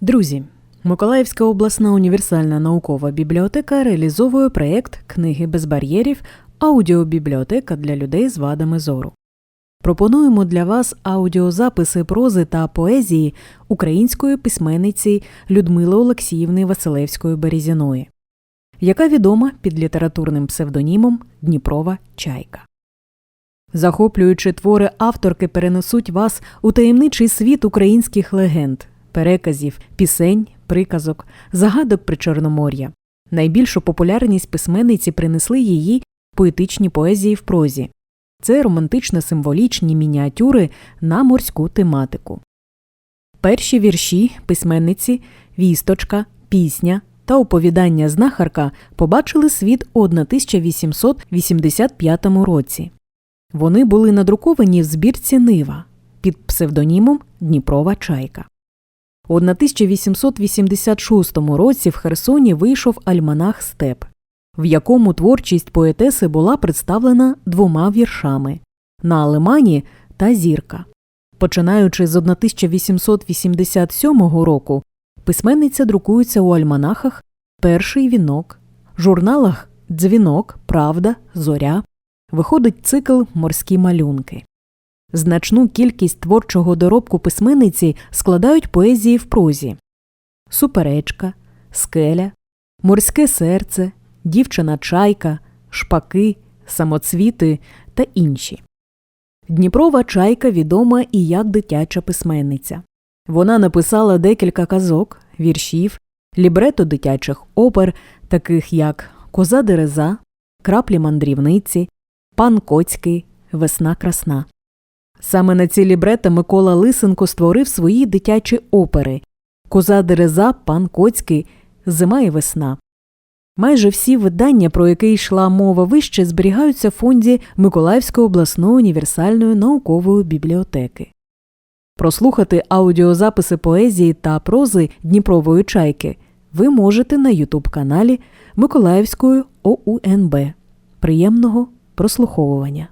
Друзі, Миколаївська обласна універсальна наукова бібліотека реалізовує проєкт Книги без бар'єрів аудіобібліотека для людей з вадами зору. Пропонуємо для вас аудіозаписи прози та поезії української письменниці Людмили Олексіївни Василевської Березіної, яка відома під літературним псевдонімом Дніпрова Чайка. Захоплюючи твори авторки перенесуть вас у таємничий світ українських легенд, переказів, пісень, приказок, загадок Причорномор'я. Найбільшу популярність письменниці принесли її поетичні поезії в прозі. Це романтично-символічні мініатюри на морську тематику. Перші вірші письменниці Вісточка, Пісня та оповідання знахарка побачили світ у 1885 році. Вони були надруковані в збірці Нива під псевдонімом Дніпрова Чайка. У 1886 році в Херсоні вийшов альманах Степ, в якому творчість поетеси була представлена двома віршами на Алемані та Зірка. Починаючи з 1887 року, письменниця друкується у альманахах Перший вінок, журналах Дзвінок, Правда, Зоря. Виходить цикл Морські малюнки. Значну кількість творчого доробку письменниці складають поезії в прозі Суперечка, Скеля, Морське серце, Дівчина чайка, Шпаки, Самоцвіти та інші. Дніпрова чайка відома і як дитяча письменниця. Вона написала декілька казок, віршів, лібрето дитячих опер, таких як Коза Дереза, Краплі мандрівниці, Пан Коцький, Весна красна. Саме на ці лібрета Микола Лисенко створив свої дитячі опери Коза Дереза, Пан Коцький, Зима і весна. Майже всі видання, про які йшла мова вище, зберігаються в фонді Миколаївської обласної універсальної наукової бібліотеки. Прослухати аудіозаписи поезії та прози Дніпрової чайки ви можете на Ютуб каналі Миколаївської ОУНБ. Приємного прослуховування.